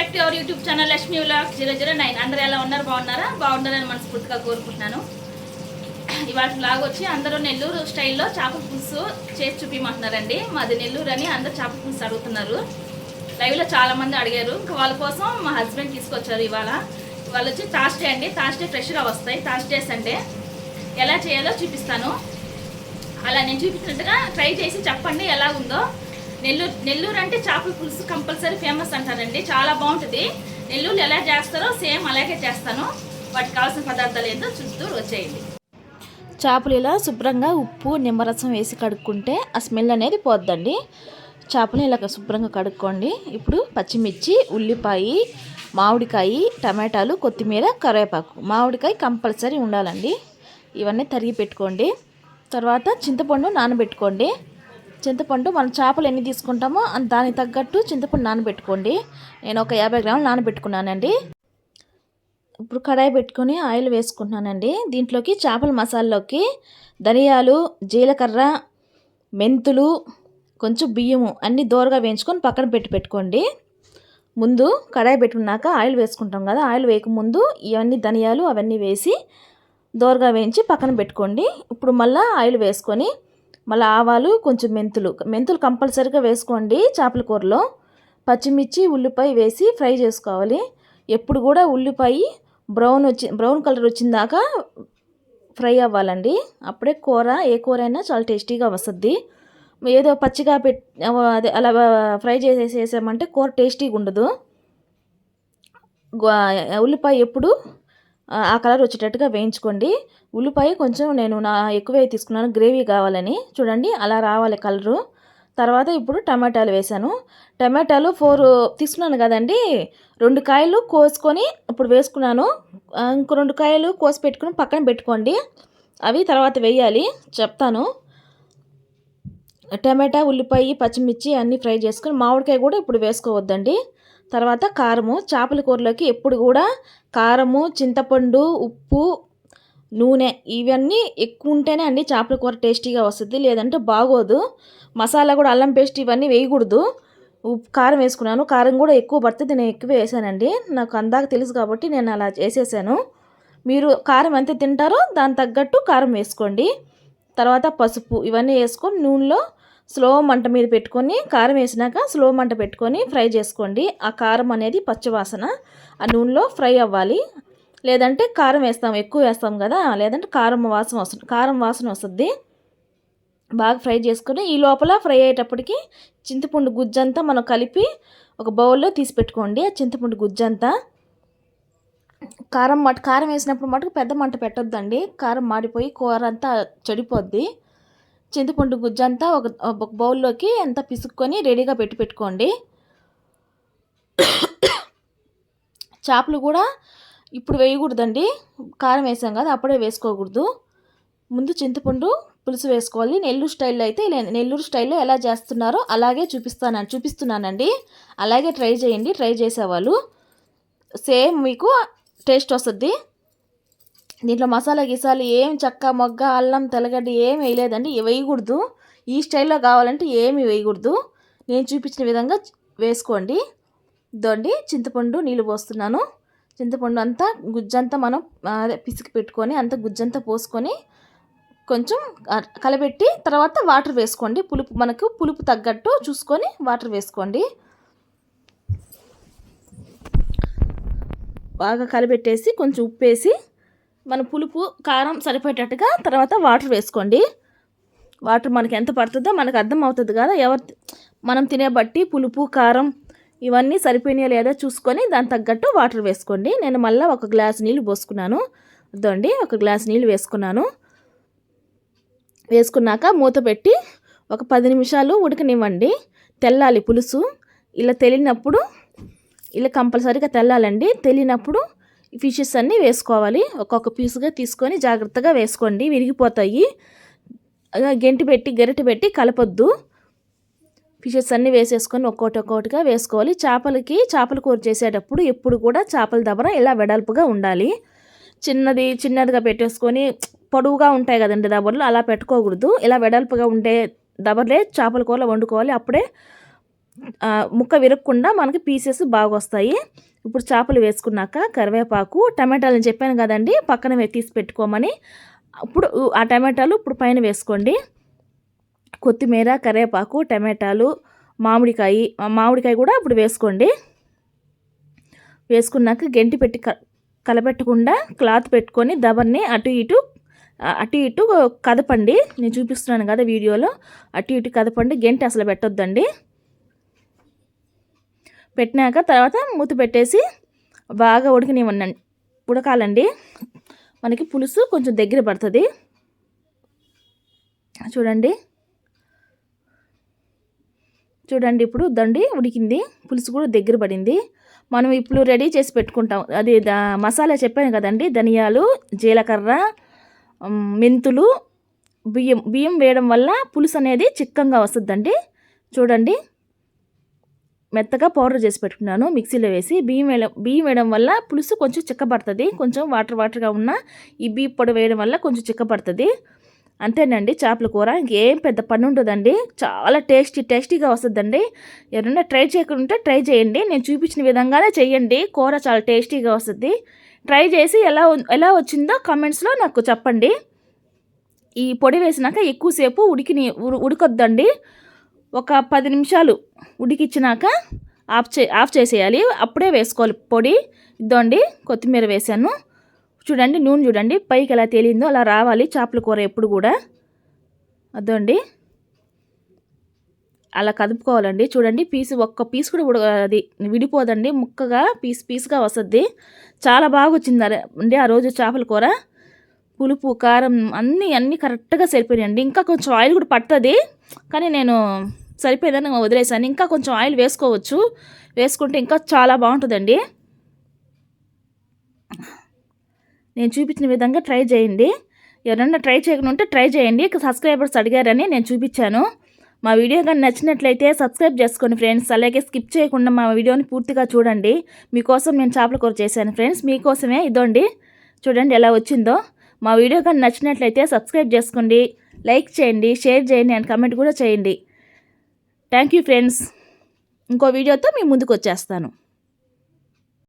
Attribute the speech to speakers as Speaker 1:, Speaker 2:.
Speaker 1: Back to our YouTube channel Lakshmi vlog zero zero nine. అందరూ ఎలా ఉన్నారు? బాగున్నారా? బాగున్నారని మనస్ఫూర్తిగా కోరుకుంటున్నాను. ఇవాళ వ్లాగ్ వచ్చి అందరూ నెల్లూరు స్టైల్లో చేప పులుసు చేసి చూపించమంటున్నారండి మాది నెల్లూరు అని అందరు చేప పులుసు అడుగుతున్నారు. లైవ్లో చాలామంది అడిగారు. ఇంకా వాళ్ళ కోసం మా హస్బెండ్ తీసుకొచ్చారు ఇవాళ. ఇవాళ వచ్చి థాస్డే అండి. థాస్డే ఫ్రెష్గా వస్తాయి. థాస్డే అంటే ఎలా చేయాలో చూపిస్తాను. అలా నేను చూపించినట్టుగా ట్రై చేసి చెప్పండి ఎలా ఉందో. నెల్లూరు నెల్లూరు అంటే చేపల పులుసు కంపల్సరీ ఫేమస్ అంటారండి. చాలా బాగుంటుంది. నెల్లూరు ఎలా చేస్తారో సేమ్ అలాగే చేస్తాను. వాటికి కావాల్సిన పదార్థాలు ఏంటో చూస్తూ వచ్చేయండి.
Speaker 2: చేపలు ఇలా శుభ్రంగా ఉప్పు నిమ్మరసం వేసి కడుక్కుంటే ఆ స్మెల్ అనేది పోద్దండి. చేపలు ఇలా శుభ్రంగా కడుక్కోండి. ఇప్పుడు పచ్చిమిర్చి ఉల్లిపాయ మామిడికాయ టమాటాలు కొత్తిమీర కరివేపాకు. మామిడికాయ కంపల్సరీ ఉండాలండి. ఇవన్నీ తరిగి పెట్టుకోండి. తర్వాత చింతపండు నానబెట్టుకోండి. చింతపండు మనం చేపలు ఎన్ని తీసుకుంటామో దానికి తగ్గట్టు చింతపండు నానబెట్టుకోండి. నేను ఒక యాభై గ్రాములు నానబెట్టుకున్నానండి. ఇప్పుడు కడాయి పెట్టుకొని ఆయిల్ వేసుకుంటున్నానండి. దీంట్లోకి చేపల మసాలాలోకి ధనియాలు జీలకర్ర మెంతులు కొంచెం బియ్యము అన్నీ దోరగా వేయించుకొని పక్కన పెట్టి పెట్టుకోండి. ముందు కడాయి పెట్టుకున్నాక ఆయిల్ వేసుకుంటాం కదా ఆయిల్ వేయకముందు ఇవన్నీ ధనియాలు అవన్నీ వేసి దోరగా వేయించి పక్కన పెట్టుకోండి. ఇప్పుడు మళ్ళీ ఆయిల్ వేసుకొని మళ్ళీ ఆవాలు కొంచెం మెంతులు. మెంతులు కంపల్సరీగా వేసుకోండి చేపల కూరలో. పచ్చిమిర్చి ఉల్లిపాయ వేసి ఫ్రై చేసుకోవాలి. ఎప్పుడు కూడా ఉల్లిపాయ బ్రౌన్ వచ్చి బ్రౌన్ కలర్ వచ్చిందాకా ఫ్రై అవ్వాలండి. అప్పుడే కూర ఏ కూర అయినా చాలా టేస్టీగా వస్తుంది. ఏదో పచ్చిగా పెట్ అదే అలా ఫ్రై చేసేసి వేసామంటే కూర టేస్టీగా ఉండదు గో- ఉల్లిపాయ ఎప్పుడు ఆ కలర్ వచ్చేటట్టుగా వేయించుకోండి. ఉల్లిపాయ కొంచెం నేను నా ఎక్కువే తీసుకున్నాను. గ్రేవీ కావాలని. చూడండి అలా రావాలి కలరు. తర్వాత ఇప్పుడు టమాటాలు వేశాను. టమాటాలు ఫోర్ తీసుకున్నాను కదండి. రెండు కాయలు కోసుకొని ఇప్పుడు వేసుకున్నాను. ఇంకో రెండు కాయలు కోసి పెట్టుకుని పక్కన పెట్టుకోండి. అవి తర్వాత వేయాలి. చెప్తాను. టమాటా ఉల్లిపాయ పచ్చిమిర్చి అన్నీ ఫ్రై చేసుకొని మామిడికాయ కూడా ఇప్పుడు వేసుకోవద్దండి. తర్వాత కారము చేపల కూరలోకి ఎప్పుడు కూడా కారము చింతపండు ఉప్పు నూనె ఇవన్నీ ఎక్కువ ఉంటేనే అండి చేపల కూర టేస్టీగా వస్తుంది. లేదంటే బాగోదు. మసాలా కూడా అల్లం పేస్ట్ ఇవన్నీ వేయకూడదు. ఉప్పు కారం వేసుకున్నాను. కారం కూడా ఎక్కువ పడుతుంది. నేను ఎక్కువ వేసానండి. నాకు అందాక తెలుసు కాబట్టి నేను అలా చేసేసాను. మీరు కారం ఎంత తింటారో దాని తగ్గట్టు కారం వేసుకోండి. తర్వాత పసుపు ఇవన్నీ వేసుకొని నూనెలో స్లో మంట మీద పెట్టుకొని కారం వేసినాక స్లో మంట పెట్టుకొని ఫ్రై చేసుకోండి. ఆ కారం అనేది పచ్చివాసన ఆ నూనెలో ఫ్రై అవ్వాలి. లేదంటే కారం వేస్తాం ఎక్కువ వేస్తాం కదా లేదంటే కారం వాసన వస్తుంది కారం వాసన వస్తుంది. బాగా ఫ్రై చేసుకొని ఈ లోపల ఫ్రై అయ్యేటప్పటికి చింతపండు గుజ్జంతా మనం కలిపి ఒక బౌల్లో తీసి పెట్టుకోండి. ఆ చింతపండు గుజ్జంతా కారం మట్ కారం వేసినప్పుడు మటుకు పెద్ద మంట పెట్టొద్దండి. కారం మాడిపోయి కూర అంతా చెడిపోద్ది. చింతపండు గుజ్జంతా ఒక ఒక బౌల్లోకి అంతా పిసుక్కొని రెడీగా పెట్టి పెట్టుకోండి. చేపలు కూడా ఇప్పుడు వేయకూడదండి. కారం వేసాం కదా అప్పుడే వేసుకోకూడదు. ముందు చింతపండు పులుసు వేసుకోవాలి. నెల్లూరు స్టైల్లో అయితే నెల్లూరు స్టైల్లో ఎలా చేస్తున్నారో అలాగే చూపిస్తాను చూపిస్తున్నానండి. అలాగే ట్రై చేయండి ట్రై చేసేవాళ్ళు. సేమ్ మీకు టేస్ట్ వస్తుంది. దీంట్లో మసాలా గిసాలు ఏం చెక్క మొగ్గ అల్లం తెల్లగడ్డ ఏం వేయలేదండి. వేయకూడదు. ఈ స్టైల్లో కావాలంటే ఏమి వేయకూడదు. నేను చూపించిన విధంగా వేసుకోండి. దొండి చింతపండు నీళ్ళు పోస్తున్నాను. చింతపండు అంతా గుజ్జంతా మనం అదే పిసికి పెట్టుకొని అంత గుజ్జంతా పోసుకొని కొంచెం కలబెట్టి తర్వాత వాటర్ వేసుకోండి. పులుపు మనకు పులుపు తగ్గట్టు చూసుకొని వాటర్ వేసుకోండి. బాగా కలబెట్టేసి కొంచెం ఉప్పు వేసి మన పులుపు కారం సరిపోయేటట్టుగా తర్వాత వాటర్ వేసుకోండి. వాటర్ మనకి ఎంత పడుతుందో మనకు అర్థం అవుతుంది కదా. ఎవరు మనం తినే బట్టి పులుపు కారం ఇవన్నీ సరిపోయినాయో లేదా చూసుకొని దాని తగ్గట్టు వాటర్ వేసుకోండి. నేను మళ్ళీ ఒక గ్లాస్ నీళ్ళు పోసుకున్నాను. ఇదండి ఒక గ్లాస్ నీళ్ళు వేసుకున్నాను. వేసుకున్నాక మూత పెట్టి ఒక పది నిమిషాలు ఉడకనివ్వండి. తెల్లాలి పులుసు. ఇలా తెలియనప్పుడు ఇలా కంపల్సరీగా తెల్లాలండి. తెలియనప్పుడు ఫిషెస్ అన్నీ వేసుకోవాలి. ఒక్కొక్క పీసుగా తీసుకొని జాగ్రత్తగా వేసుకోండి. విరిగిపోతాయి. అలా గెంటి పెట్టి గరిటె పెట్టి కలపొద్దు. ఫిషెస్ అన్నీ వేసేసుకొని ఒక్కోటి ఒక్కోటిగా వేసుకోవాలి. చేపలకి చేపల కూర చేసేటప్పుడు ఎప్పుడు కూడా చేపల దబర ఇలా వెడల్పుగా ఉండాలి. చిన్నది చిన్నదిగా పెట్టేసుకొని పొడవుగా ఉంటాయి కదండి దబర్లు అలా పెట్టుకోకూడదు. ఇలా వెడల్పుగా ఉండే దబర్లే చేపల కూర వండుకోవాలి. అప్పుడే ముక్క విరగకుండా మనకి పీసెస్ బాగా వస్తాయి ఇప్పుడు చేపలు వేసుకున్నాక కరివేపాకు టమాటాలు నేను చెప్పాను కదండి పక్కన తీసి పెట్టుకోమని. ఇప్పుడు ఆ టమాటాలు ఇప్పుడు పైన వేసుకోండి. కొత్తిమీర కరివేపాకు టమాటాలు మామిడికాయ మామిడికాయ కూడా ఇప్పుడు వేసుకోండి. వేసుకున్నాక గెంటి పెట్టి క కలపెట్టకుండా క్లాత్ పెట్టుకొని దబర్ని అటు ఇటు అటు ఇటు కదపండి. నేను చూపిస్తున్నాను కదా వీడియోలో. అటు ఇటు కదపండి. గెంటి అసలు పెట్టొద్దండి. పెట్టినాక తర్వాత మూత పెట్టేసి బాగా ఉడికినివ్వండి. ఉడకాలండి. మనకి పులుసు కొంచెం దగ్గర పడుతుంది. చూడండి. చూడండి ఇప్పుడు దండి ఉడికింది. పులుసు కూడా దగ్గర పడింది. మనం ఇప్పుడు రెడీ చేసి పెట్టుకుంటాం. అది దా- మసాలా చెప్పాను కదండి. ధనియాలు జీలకర్ర మెంతులు బియ్యం. బియ్యం వేయడం వల్ల పులుసు అనేది చిక్కంగా వస్తుందండి. చూడండి. మెత్తగా పౌడర్ చేసి పెట్టుకున్నాను మిక్సీలో వేసి. బియ్యం వేయడం బియ్యం వేయడం వల్ల పులుసు కొంచెం చిక్కబడుతుంది. కొంచెం వాటర్ వాటర్గా ఉన్న ఈ బియ్యం పొడి వేయడం వల్ల కొంచెం చిక్కబడుతుంది. అంతేనండి చేపల కూర. ఇంకేం పెద్ద పని ఉండదండి. చాలా టేస్టీ టేస్టీగా వస్తుందండి. ఎవరైనా ట్రై చేయకుంటే ట్రై చేయండి. నేను చూపించిన విధంగానే చేయండి. కూర చాలా టేస్టీగా వస్తుంది. ట్రై చేసి ఎలా ఎలా వచ్చిందో కామెంట్స్లో నాకు చెప్పండి. ఈ పొడి వేసినాక ఎక్కువసేపు ఉడికిని ఉడు- ఉడకొద్దండి. ఒక పది నిమిషాలు ఉడికిచ్చినాక ఆఫ్ చే ఆఫ్ చేసేయాలి. అప్పుడే వేసుకోవాలి పొడి. ఇద్దండి కొత్తిమీర వేసాను. చూడండి నూనె చూడండి పైకి ఎలా తేలిందో అలా రావాలి. చేపల కూర ఎప్పుడు కూడా. అదండి అలా కదుపుకోవాలండి. చూడండి పీసు ఒక్క పీస్ కూడా ఉడ అది విడిపోదండి. ముక్కగా పీస్ పీస్గా వస్తుంది. చాలా బాగా వచ్చింది అరే- అండి ఆ రోజు చేపల కూర. పులుపు కారం అన్నీ అన్నీ కరెక్ట్గా సరిపోయాయండి ఇంకా కొంచెం ఆయిల్ కూడా పడుతుంది. కానీ నేను సరిపోయేదని వదిలేసాను. ఇంకా కొంచెం ఆయిల్ వేసుకోవచ్చు. వేసుకుంటే ఇంకా చాలా బాగుంటుందండి. నేను చూపించిన విధంగా ట్రై చేయండి. ఎవరన్నా ట్రై చేయకుండా ఉంటే ట్రై చేయండి. సబ్స్క్రైబర్స్ అడిగారని నేను చూపించాను. మా వీడియో కానీ నచ్చినట్లయితే సబ్స్క్రైబ్ చేసుకోండి ఫ్రెండ్స్. అలాగే స్కిప్ చేయకుండా మా వీడియోని పూర్తిగా చూడండి. మీకోసం నేను చేపల కూర చేశాను ఫ్రెండ్స్. మీకోసమే ఇదోండి. చూడండి ఎలా వచ్చిందో. మా వీడియో కానీ నచ్చినట్లయితే సబ్స్క్రైబ్ చేసుకోండి. లైక్ చేయండి షేర్ చేయండి అండ్ కమెంట్ కూడా చేయండి. థ్యాంక్ యూ ఫ్రెండ్స్ ఇంకో వీడియోతో మీ ముందుకు వచ్చేస్తాను.